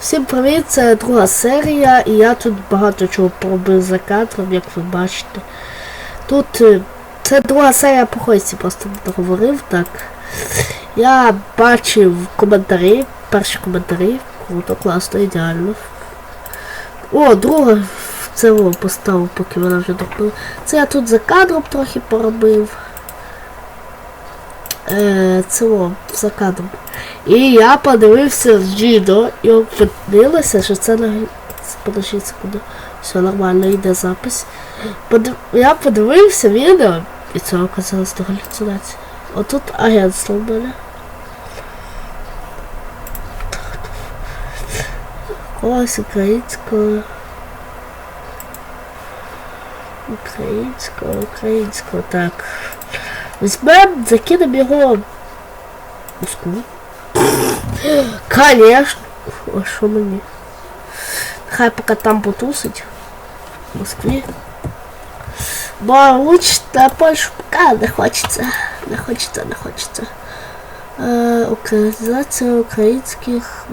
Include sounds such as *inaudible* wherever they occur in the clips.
Всім привіт, це друга серія, і я тут багато чого пробив за кадром, як ви бачите. Тут е, це друга серія по хойці, просто не договорив так. Я бачив коментарі, перші коментарі. Круто, класно, ідеально. О, друга це поставив, поки вона вже допила. Це я тут за кадром трохи поробив. Е, це о, за кадром. І я подивився з відео і опинилося, що це на подожди секунду. Все нормально, йде запис. Подив... Я подивився відео, і це оказалось до галюцинації. Отут агентство в мене. Ось українського. Українського, українського, так. Візьмем, закинемо його Москву. Конечно. А що мені? Хай поки там потусить. В Москві. Бо лучше на Польщу пока не хочеться. Не хочеться, не хочеться. Е,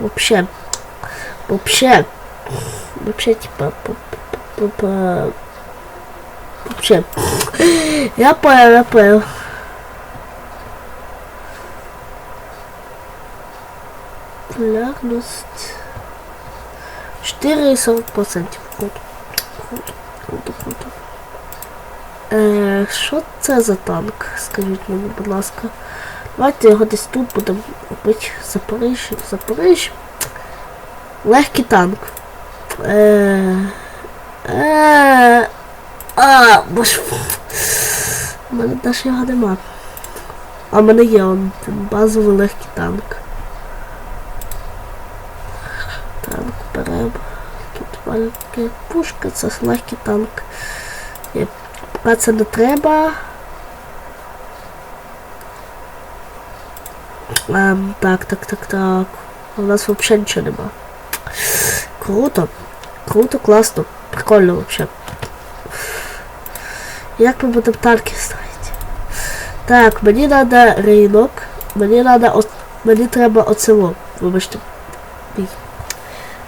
вообще. Вообще. Вообще, типа, по, по, по, вообще. Я понял, я понял. Популярність 4,40%. Круто. Круто, круто, круто. Е, що це за танк? Скажіть мені, будь ласка. Давайте його десь тут будемо робити. Запоріжжя, Запоріжжя. Легкий танк. Е, е, а, боже. У мене навіть його нема. А в мене є он, базовий легкий. Танк беремо. Тут маленька пушка, це легкий танк. І поки це не треба. Ем, так, так, так, так. У нас взагалі нічого нема. Круто. Круто, класно. Прикольно вообще. Як ми будемо танки ставити? Так, мені треба ринок. Мені треба мені треба оцело. Вибачте.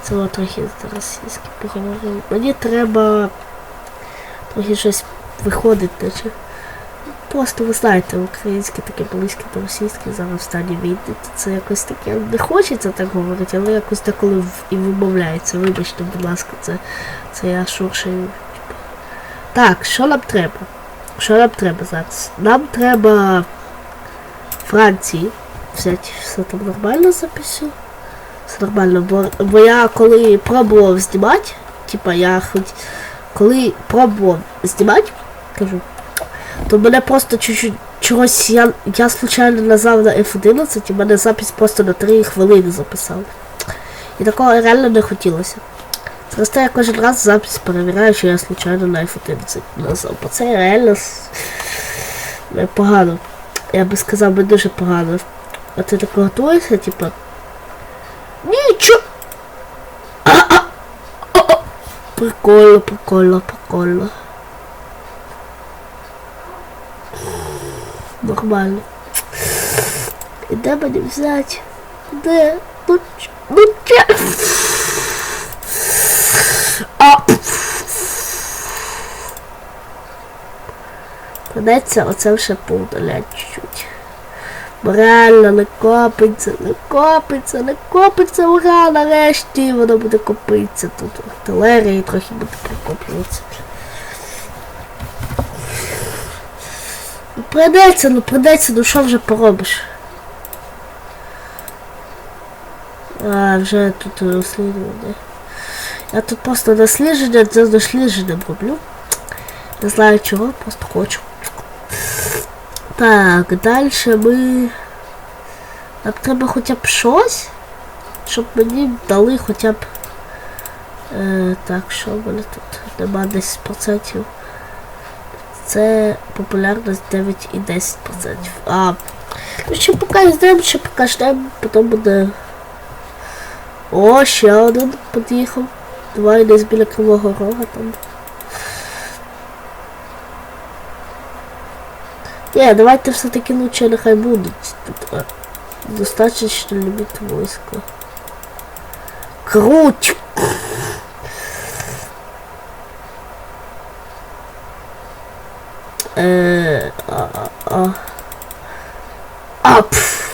Це трохи російське поговорив. Мені треба трохи щось виходить, наче. Просто ви знаєте, українське таке близьке до російське зараз в стані війни. Це якось таке не хочеться так говорити, але якось деколи і вимовляється. Вибачте, будь ласка, це, це я шуршаю. Так, що нам треба? Що нам треба зараз? Нам треба Франції. Взяти все там нормально запишу. Все нормально, бо, бо я коли пробував знімати, типа я хоч коли пробував знімати, кажу, то мене просто чуть-чуть чогось я, я случайно назвав на F11 і мене запис просто на 3 хвилини записав. І такого реально не хотілося. Зараз я кожен раз запис перевіряю, що я случайно на F11 назвав. Бо це реально погано. Я би сказав би дуже погано. А ти так готуєшся, типа. Прикольно, прикольно, прикольно. Нормально. І де мені взяти? Де? Ну, ну? А! Придеться оце вже чуть-чуть. Реально не копиться, не копиться, не копиться, ура, нарешті воно буде копитися тут. Артилерія трохи буде прикоплюватися. Ну, Придеться, ну придеться, ну що вже поробиш? А, вже тут розслідування. Я тут просто дослідження, це дослідження роблю. Не знаю чого, просто хочу. Так, далі ми. Нам треба хоча б щось, щоб мені дали хоча б. Е, так, що в мене тут? Нема 10%. Це популярність 9 і 10%. А. Ну ще поки ждемо, ще поки ждемо, потім буде. О, ще один під'їхав. Давай десь біля Кривого Рога там. Ні, давайте все-таки лучше нехай будуть. Тут а, достатньо ліміт війська. Круть. Е, а, а, а. А, пф.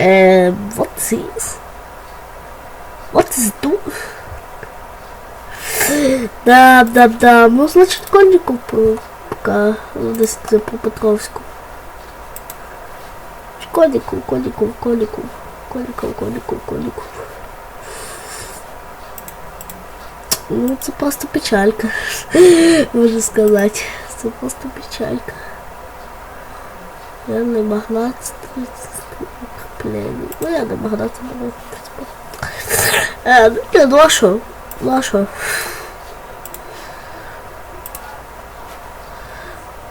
Е, what is? Да, да, да. Ну, значит, коннику пока десь по Петровську. Конику, конику, конику, конику, конику, конику. Ну, це просто печалька, *laughs* можу сказати. Це просто печалька. Я не магнат блін. Ну я не магнат, але в принципі. Е, ну ну а що? Ну а що?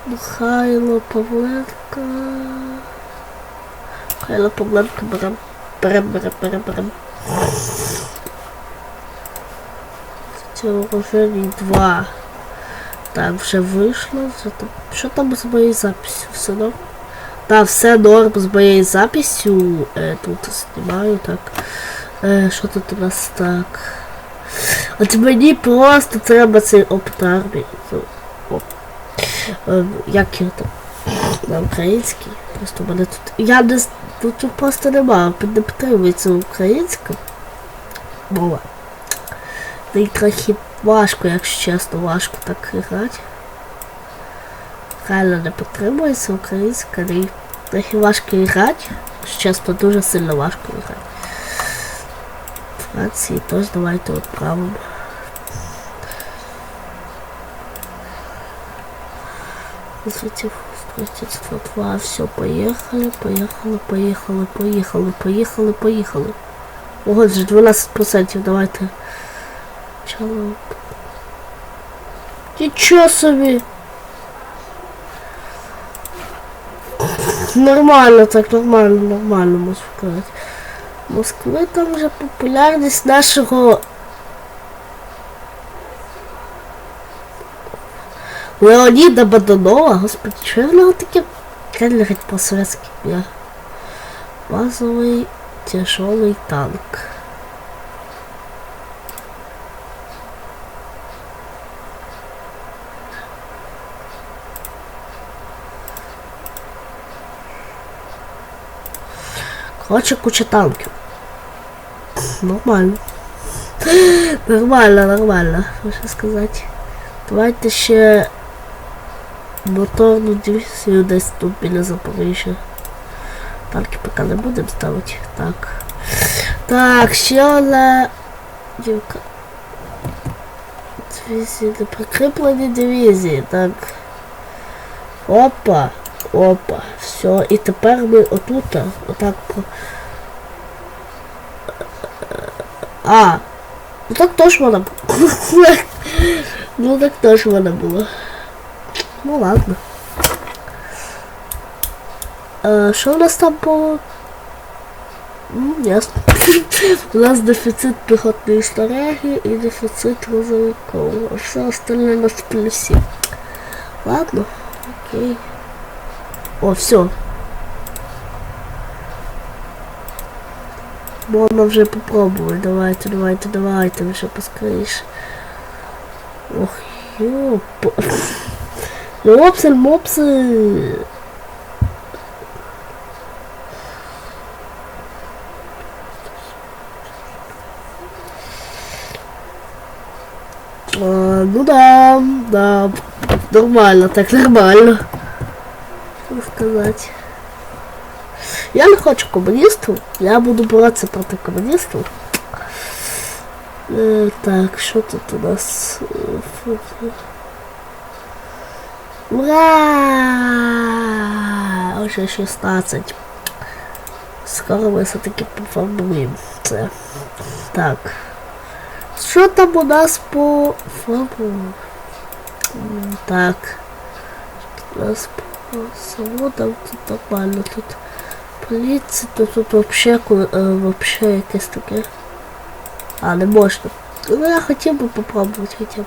Михайло Павленко. Михайло Павленко берем. Берем, берем, берем, берем. Цього вже два. Так, вже вийшло. Вже там. Що там з моєю записью? Все норм? Так, все норм з моєю записью. Е, тут знімаю, так. Е, що тут у нас так? От мені просто треба цей оптармій. Ну, оп. Е, як його там? На український. Просто мене тут. Я не з- тут, просто немає. Не підтримується українська мова. Й трохи важко, якщо чесно, важко так грати. Реально не підтримується українська, і трохи важко грати. Чесно, дуже сильно важко грати. Франції теж давайте відправимо. Здравствуйте, строительство 2. Все, поехали, поехали, поехали, поехали, поехали, поехали. Ого, вже 12%, давайте. Чало. Нічого собі. Нормально, так, нормально, нормально, можу сказати. Москви там вже популярність нашого Леоніда Баданова, господи, що в нього таке кельгать по-советськи я. Базовий тяжелый танк. Короче, куча танків. Нормально. *gasps* Нормально, нормально, можна сказати. Давайте ще моторну дивізію десь тут біля Запоріжжя. Танки поки не будемо ставити. Так. Так, ще одна дівка. Дивізії, не прикріплені дивізії. Так. Опа. Опа. Все. І тепер ми отут, отак по. А. Ну так теж *laughs* вона була. Ну так теж вона була. Ну ладно. Е, Що у нас там по... Ну, ясно. *laughs* У нас дефіцит піхотної стратегії і дефіцит розовикового. А все остальне на плюсі. Ладно, окей. О, все. Можна вже попробувати. Давайте, давайте, давайте, вже поскоріше. Ох, ёп. Мопсель, мопсель. А, ну да, да. Нормально, так нормально. Что сказать. Я не хочу комуністів, я буду боротися проти комуністів. Е, так, що тут у нас? Ура! Уже 16. Скоро ми все-таки пофарбуємо це. Так. Що там у нас по фарбу? Так. У нас по заводам тут нормально тут. Поліція, то тут вообще, е, вообще якесь таке. А, не можна. Ну я хотів би попробувати хоча б.